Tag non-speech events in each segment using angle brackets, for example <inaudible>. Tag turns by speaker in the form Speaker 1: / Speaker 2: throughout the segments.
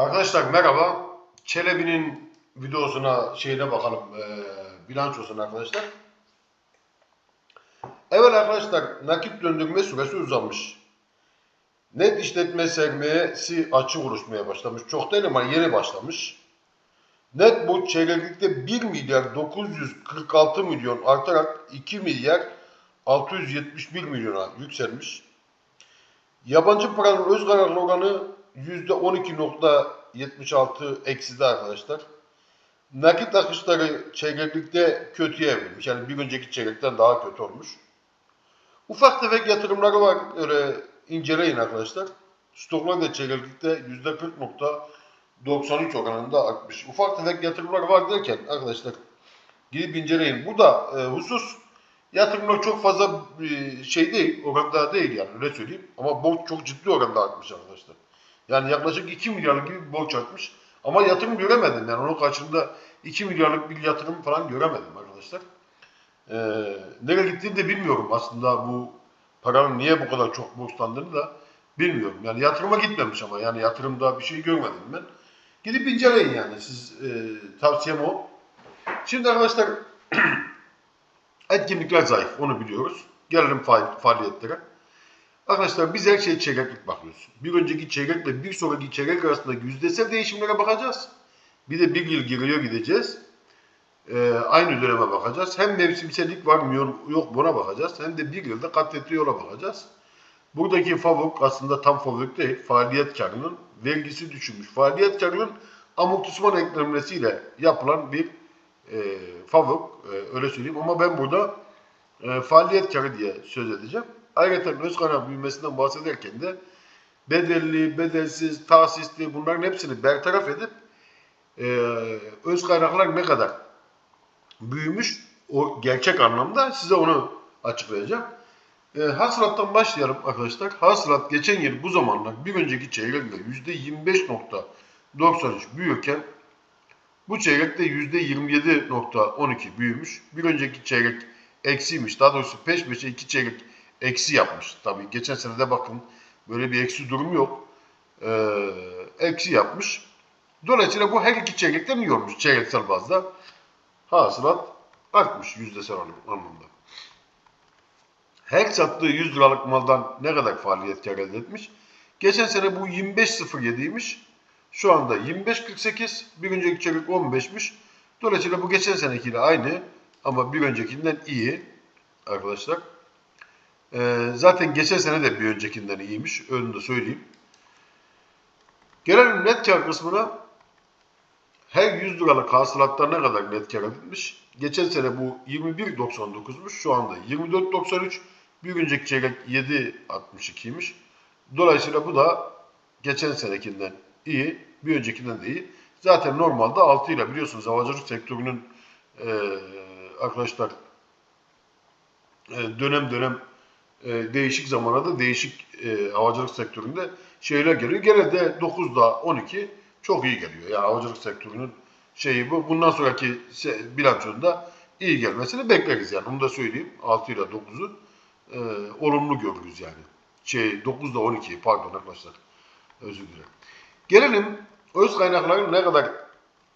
Speaker 1: Arkadaşlar merhaba. Çelebi'nin videosuna şeyine bakalım. eee bilançosuna arkadaşlar. Evet arkadaşlar nakit döndürme süresi uzamış. Net işletme sermayesi açık oluşmaya başlamış. Çok değil ama yeni başlamış. Net bu çeyreklikte 1 milyar 946 milyon artarak 2 milyar 671 milyona yükselmiş. Yabancı paranın öz kararlı oranı %12.76 ekside arkadaşlar. Nakit akışları çeyreklikte kötüye evrilmiş. Yani bir önceki çeyrekten daha kötü olmuş. Ufak tefek yatırımları var. Öyle inceleyin arkadaşlar. Stoklar da çeyreklikte %40.93 oranında artmış. Ufak tefek yatırımlar var derken arkadaşlar gidip inceleyin. Bu da e, husus yatırımlar çok fazla e, şey değil, oranda değil yani öyle söyleyeyim. Ama borç çok ciddi oranda artmış arkadaşlar. Yani yaklaşık 2 milyarlık bir borç artmış. Ama yatırım göremedim yani onun karşılığında 2 milyarlık bir yatırım falan göremedim arkadaşlar. Ee, nereye gittiğini de bilmiyorum aslında bu paranın niye bu kadar çok borçlandığını da bilmiyorum. Yani yatırıma gitmemiş ama yani yatırımda bir şey görmedim ben. Gidip inceleyin yani siz e, tavsiyem o. Şimdi arkadaşlar <clears throat> etkinlikler zayıf onu biliyoruz. Gelelim faal, faaliyetlere. Arkadaşlar biz her şeye çeyreklik bakıyoruz. Bir önceki çeyrekle bir sonraki çeyrek arasında yüzdesel değişimlere bakacağız. Bir de bir yıl geriye gideceğiz. Ee, aynı döneme bakacağız. Hem mevsimsellik var mı yok- buna bakacağız. Hem de bir yılda katletli yola bakacağız. Buradaki favok aslında tam favok değil. Faaliyet karının vergisi düşürmüş. Faaliyet karının amortisman eklenmesiyle yapılan bir e, favok. e, öyle söyleyeyim. Ama ben burada e, faaliyet karı diye söz edeceğim. Ayrıca öz kaynak büyümesinden bahsederken de bedelli, bedelsiz, tahsisli bunların hepsini bertaraf edip e, öz kaynaklar ne kadar büyümüş o gerçek anlamda size onu açıklayacağım. E, hasılattan başlayalım arkadaşlar. Hasılat geçen yıl bu zamanlar bir önceki çeyrekle %25.93 büyürken bu çeyrekte %27.12 büyümüş. Bir önceki çeyrek eksiymiş. Daha doğrusu peş peşe iki çeyrek eksi yapmış. Tabii geçen sene de bakın böyle bir eksi durum yok. Ee, eksi yapmış. Dolayısıyla bu her iki çeyrekten iyi olmuş çeyreksel bazda. Hasılat artmış yüzdesel anlamda. Her sattığı 100 liralık maldan ne kadar faaliyet kar elde etmiş? Geçen sene bu 25.07'ymiş. Şu anda 25.48. Bir önceki çeyrek 15'miş. Dolayısıyla bu geçen senekiyle aynı ama bir öncekinden iyi arkadaşlar. Ee, zaten geçen sene de bir öncekinden iyiymiş. Önünü de söyleyeyim. Gelelim net kar kısmına. Her 100 liralık hasılatlar ne kadar net kar edilmiş? Geçen sene bu 21.99'muş. Şu anda 24.93. Bir önceki çeyrek 7.62'ymiş. Dolayısıyla bu da geçen senekinden iyi. Bir öncekinden de iyi. Zaten normalde 6 ile biliyorsunuz havacılık sektörünün eee arkadaşlar e, dönem dönem e, değişik zamanlarda değişik e, havacılık sektöründe şeyler geliyor. Gene de 9'da 12 çok iyi geliyor. Yani havacılık sektörünün şeyi bu. Bundan sonraki se- bilançonda iyi gelmesini bekleriz yani. Bunu da söyleyeyim. 6 ile 9'u e, olumlu görürüz yani. Şey 9'da 12 pardon arkadaşlar. Özür dilerim. Gelelim öz kaynakların ne kadar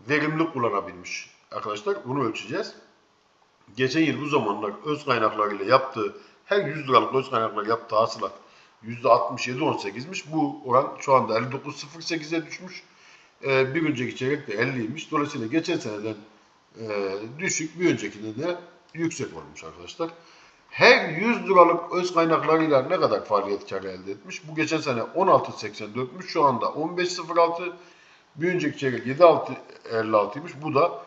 Speaker 1: verimli kullanabilmiş arkadaşlar. Bunu ölçeceğiz geçen yıl bu zamanlar öz kaynaklarıyla yaptığı her 100 liralık öz kaynaklar yaptığı hasılat %67.18'miş. Bu oran şu anda 59.08'e düşmüş. Ee, bir önceki çeyrek de 50'ymiş. Dolayısıyla geçen seneden e, düşük, bir öncekinden de yüksek olmuş arkadaşlar. Her 100 liralık öz kaynaklarıyla ne kadar faaliyet karı elde etmiş? Bu geçen sene 16.84'müş. Şu anda 15.06. Bir önceki çeyrek 7.56'ymış. Bu da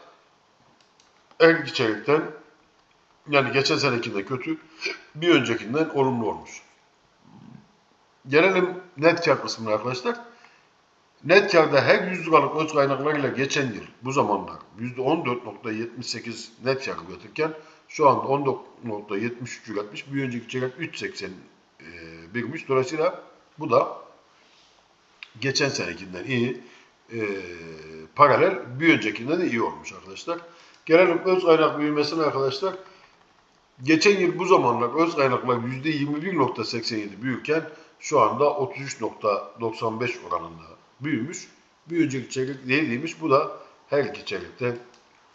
Speaker 1: her iki çeyrekten yani geçen senekinde kötü, bir öncekinden olumlu olmuş. Gelelim net kar kısmına arkadaşlar. Net karda her 100 liralık öz kaynaklarıyla geçen yıl bu zamanlar %14.78 net kar üretirken şu anda 14.73 üretmiş. Bir önceki çeyrek 3.80 e. Dolayısıyla bu da geçen senekinden iyi e, paralel bir öncekinden de iyi olmuş arkadaşlar. Gelelim öz kaynak büyümesine arkadaşlar. Geçen yıl bu zamanlar öz kaynaklar %21.87 büyürken şu anda 33.95 oranında büyümüş. Bir önceki çeyrek değilmiş. Bu da her iki çeyrekten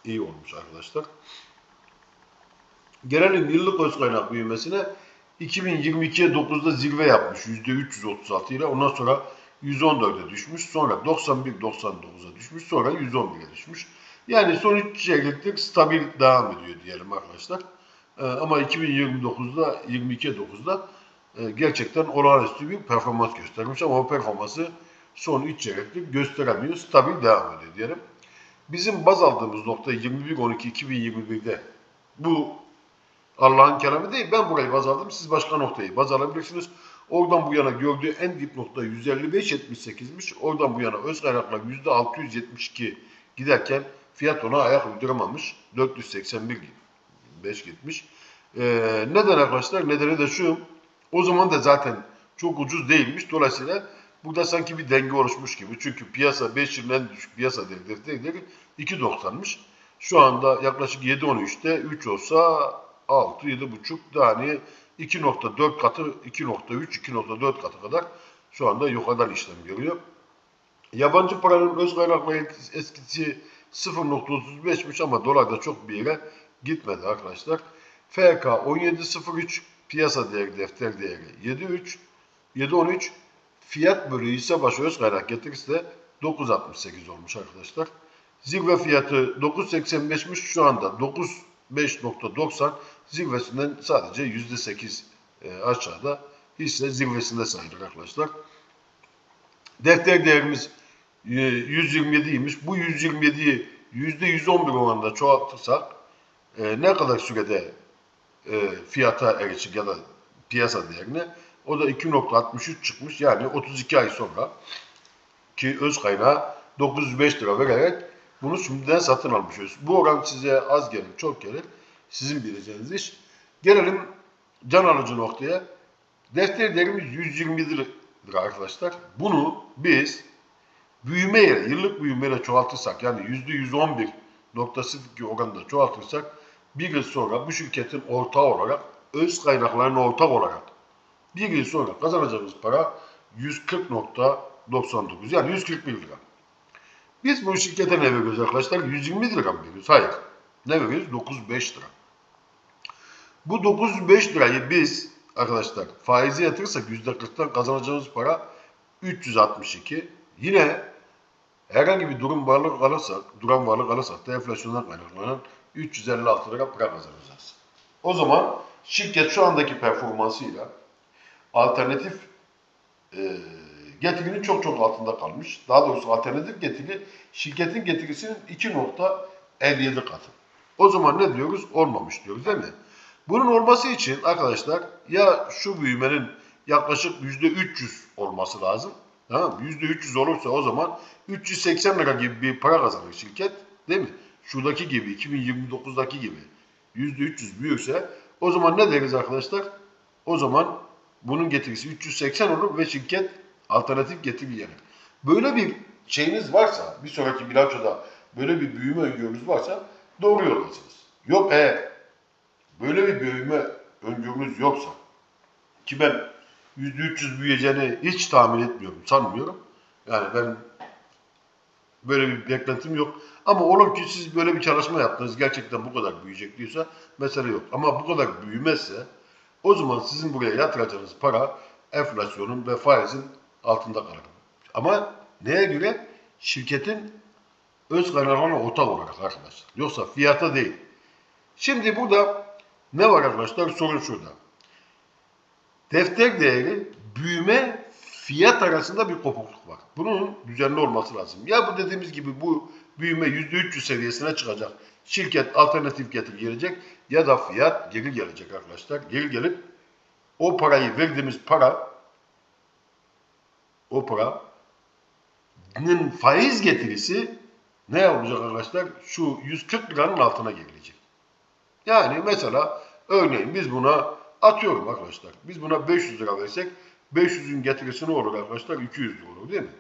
Speaker 1: iyi olmuş arkadaşlar. Gelelim yıllık öz kaynak büyümesine. 2022'ye 9'da zirve yapmış %336 ile. Ondan sonra 114'e düşmüş. Sonra 91-99'a düşmüş. Sonra 111'e düşmüş. Yani son 3 çeyreklik stabil devam ediyor diyelim arkadaşlar. Ee, ama 2029'da 22'ye 9'da e, gerçekten olağanüstü bir performans göstermiş ama o performansı son 3 çeyreklik gösteremiyor. Stabil devam ediyor diyelim. Bizim baz aldığımız nokta 21-12-2021'de bu Allah'ın kelamı değil. Ben burayı baz aldım. Siz başka noktayı baz alabilirsiniz. Oradan bu yana gördüğü en dip nokta 155.78'miş. Oradan bu yana öz kaynaklar %672 giderken fiyat ona ayak uyduramamış. 481 5 gitmiş. Ee, neden arkadaşlar? Nedeni de şu. O zaman da zaten çok ucuz değilmiş. Dolayısıyla burada sanki bir denge oluşmuş gibi. Çünkü piyasa 5 yılın en düşük piyasa değeri değeri 2.90'mış. Şu anda yaklaşık 7.13'te 3 olsa 6, 7.5 yani 2.4 katı, 2.3, 2.4 katı kadar şu anda yukarıdan işlem görüyor. Yabancı paranın öz kaynaklı eskisi 0.35'miş ama dolar da çok bir yere gitmedi arkadaşlar. FK 17.03 piyasa değeri defter değeri 7.3 7.13 fiyat bölü hisse başı öz kaynak getirisi de 9.68 olmuş arkadaşlar. Zirve fiyatı 9.85'miş şu anda 9.5.90 zirvesinden sadece %8 e, aşağıda hisse zirvesinde sayılır arkadaşlar. Defter değerimiz e, 127'ymiş. Bu 127'yi %111 oranında çoğaltırsak e, ne kadar sürede e, fiyata erişir ya da piyasa değerine o da 2.63 çıkmış. Yani 32 ay sonra ki öz kaynağı 905 lira vererek bunu şimdiden satın almışız. Bu oran size az gelir, çok gelir. Sizin bileceğiniz iş. Gelelim can alıcı noktaya. Defter değerimiz 120 lira arkadaşlar. Bunu biz büyümeyle, yıllık büyümeyle çoğaltırsak yani %111.02 oranında çoğaltırsak bir yıl sonra bu şirketin ortağı olarak, öz kaynaklarının ortak olarak bir yıl sonra kazanacağımız para 140.99 yani 141 lira. Biz bu şirkete ne veriyoruz arkadaşlar? 120 lira mı veriyoruz? Hayır. Ne veriyoruz? 905 lira. Bu 905 lirayı biz arkadaşlar faizi yatırırsak %40'tan kazanacağımız para 362. Yine herhangi bir durum varlık alırsak, duran varlık alırsak da enflasyondan kaynaklanan 356 lira para kazanacağız. O zaman şirket şu andaki performansıyla alternatif e, getirinin çok çok altında kalmış. Daha doğrusu alternatif getiri şirketin getirisinin 2.57 katı. O zaman ne diyoruz? Olmamış diyoruz değil mi? Bunun olması için arkadaşlar ya şu büyümenin yaklaşık %300 olması lazım. Tamam mı? %300 olursa o zaman 380 lira gibi bir para kazanır şirket. Değil mi? Şuradaki gibi 2029'daki gibi %300 büyürse o zaman ne deriz arkadaşlar? O zaman bunun getirisi 380 olur ve şirket alternatif getiri yenir. Böyle bir şeyiniz varsa, bir sonraki bilançoda böyle bir büyüme öngörünüz varsa doğru yoldasınız. Yok eğer böyle bir büyüme öngörünüz yoksa ki ben %300 büyüyeceğini hiç tahmin etmiyorum, sanmıyorum. Yani ben böyle bir beklentim yok. Ama olur ki siz böyle bir çalışma yaptınız, gerçekten bu kadar büyüyecek diyorsa mesele yok. Ama bu kadar büyümezse o zaman sizin buraya yatıracağınız para enflasyonun ve faizin altında kalır. Ama neye göre? Şirketin öz kaynaklarına ortak olarak arkadaşlar. Yoksa fiyata değil. Şimdi burada ne var arkadaşlar? Sorun şurada. Defter değeri büyüme fiyat arasında bir kopukluk var. Bunun düzenli olması lazım. Ya bu dediğimiz gibi bu büyüme %300 seviyesine çıkacak. Şirket alternatif getir gelecek ya da fiyat geri gelecek arkadaşlar. Geri gelip o parayı verdiğimiz para o paranın faiz getirisi ne olacak arkadaşlar? Şu 140 liranın altına gelecek. Yani mesela örneğin biz buna atıyorum arkadaşlar. Biz buna 500 lira versek 500'ün getirisi ne olur arkadaşlar? 200 lira olur değil mi?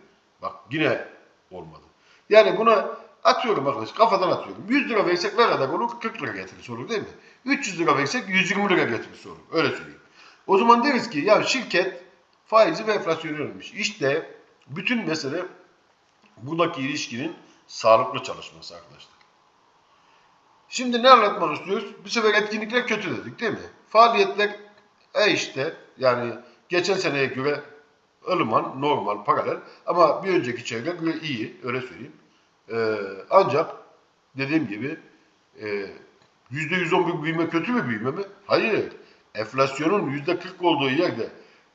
Speaker 1: Bak yine olmadı. Yani buna atıyorum arkadaşlar kafadan atıyorum. 100 lira versek ne kadar olur? 40 lira getirisi olur değil mi? 300 lira versek 120 lira getirisi olur. Öyle söyleyeyim. O zaman deriz ki ya şirket faizi ve enflasyonu ölmüş. İşte bütün mesele buradaki ilişkinin sağlıklı çalışması arkadaşlar. Şimdi ne anlatmak istiyoruz? Bu sefer etkinlikler kötü dedik değil mi? Faaliyetler e işte yani geçen seneye göre ılıman, normal, paralel ama bir önceki çeyrek göre iyi öyle söyleyeyim. Ee, ancak dediğim gibi e, %111 büyüme kötü bir büyüme mi? Hayır. Enflasyonun %40 olduğu yerde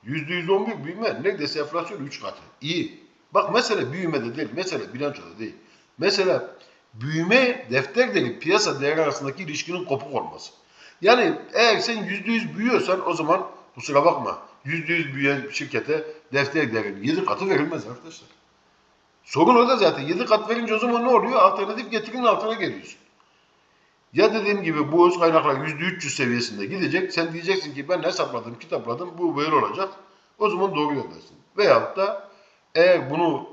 Speaker 1: %111 büyüme neredeyse enflasyon 3 katı. İyi. Bak mesele büyümede değil, mesele bilançoda değil. Mesela büyüme defter piyasa değeri arasındaki ilişkinin kopuk olması. Yani eğer sen %100 büyüyorsan o zaman kusura bakma %100 büyüyen şirkete defter değerinin 7 katı verilmez arkadaşlar. Sorun orada zaten. 7 kat verince o zaman ne oluyor? Alternatif getirinin altına geliyorsun. Ya dediğim gibi bu öz kaynaklar %300 seviyesinde gidecek. Sen diyeceksin ki ben hesapladım, kitapladım, bu böyle olacak. O zaman doğru yoldasın. Veyahut da eğer bunu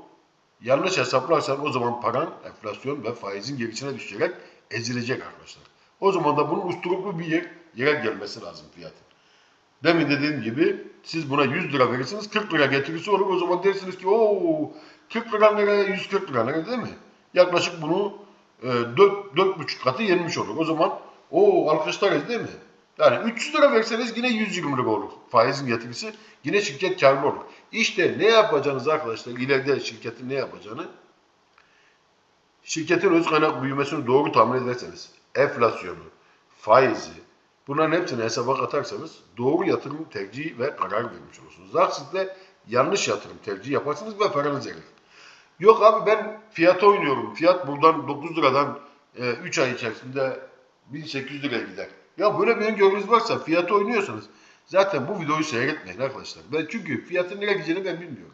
Speaker 1: yanlış hesaplarsan o zaman paran enflasyon ve faizin gerisine düşerek ezilecek arkadaşlar. O zaman da bunun usturuplu bir yer, yere gelmesi lazım fiyatın. Demin dediğim gibi siz buna 100 lira verirsiniz 40 lira getirisi olur o zaman dersiniz ki ooo 40 lira nereye 140 lira nereye değil mi? Yaklaşık bunu e, 4, 4,5 katı yenmiş olur. O zaman o alkışlarız değil mi? Yani 300 lira verseniz yine 120 lira olur. Faizin getirisi yine şirket karlı olur. İşte ne yapacağınız arkadaşlar ileride şirketin ne yapacağını şirketin öz kaynak büyümesini doğru tahmin ederseniz enflasyonu, faizi bunların hepsini hesaba katarsanız doğru yatırım tercihi ve karar vermiş olursunuz. Aksine de yanlış yatırım tercihi yaparsınız ve paranız erir. Yok abi ben fiyata oynuyorum. Fiyat buradan 9 liradan 3 ay içerisinde 1800 liraya gider. Ya böyle bir öngörünüz varsa fiyata oynuyorsanız zaten bu videoyu seyretmeyin arkadaşlar. Ben çünkü fiyatın nereye gideceğini ben bilmiyorum.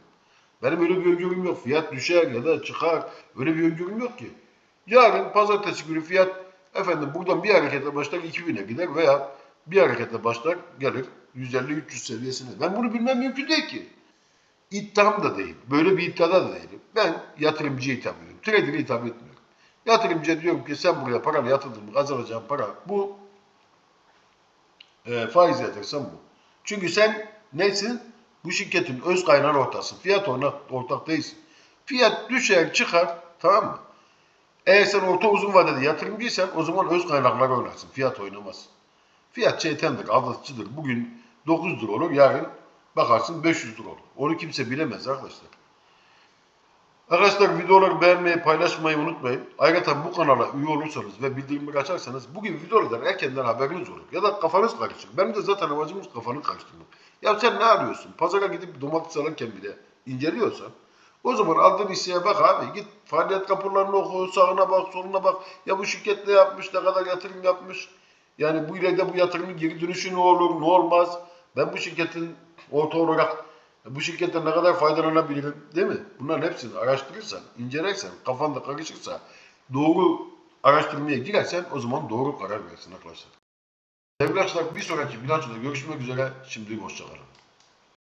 Speaker 1: Benim öyle bir öngörüm yok. Fiyat düşer ya da çıkar. Öyle bir öngörüm yok ki. Yarın pazartesi günü fiyat efendim buradan bir hareketle başlar 2000'e gider veya bir hareketle başlar gelir 150-300 seviyesine. Ben bunu bilmem mümkün değil ki. İddiam da değil. Böyle bir iddiada da değilim. Ben yatırımcıya hitap ediyorum. Trader'e hitap etmiyorum. Yatırımcıya diyorum ki sen buraya paranı yatırdın kazanacağın para bu. E, faiz yatırsan bu. Çünkü sen nesin? Bu şirketin öz kaynağın ortasın. Fiyat ortak, ortak değilsin. Fiyat düşer çıkar tamam mı? Eğer sen orta uzun vadede yatırımcıysan o zaman öz kaynaklar oynarsın. Fiyat oynamaz. Fiyat şeytandır, aldatıcıdır. Bugün 9 lira olur, yarın bakarsın 500 lira olur. Onu kimse bilemez arkadaşlar. Arkadaşlar videoları beğenmeyi, paylaşmayı unutmayın. Ayrıca bu kanala üye olursanız ve bildirimleri açarsanız bugün videolardan erkenden haberiniz olur. Ya da kafanız karışır. Benim de zaten amacımız kafanı karıştırmak. Ya sen ne arıyorsun? Pazara gidip domates alırken bile inceliyorsan o zaman aldığın hisseye bak abi. Git faaliyet raporlarını oku, sağına bak, soluna bak. Ya bu şirket ne yapmış, ne kadar yatırım yapmış. Yani bu ileride bu yatırımın geri dönüşü ne olur, ne olmaz. Ben bu şirketin orta olarak bu şirketten ne kadar faydalanabilirim değil mi? Bunların hepsini araştırırsan, incelersen, kafanda karışırsa, doğru araştırmaya girersen o zaman doğru karar verirsin arkadaşlar. Sevgili arkadaşlar bir sonraki bilançoda görüşmek üzere. Şimdi hoşçakalın.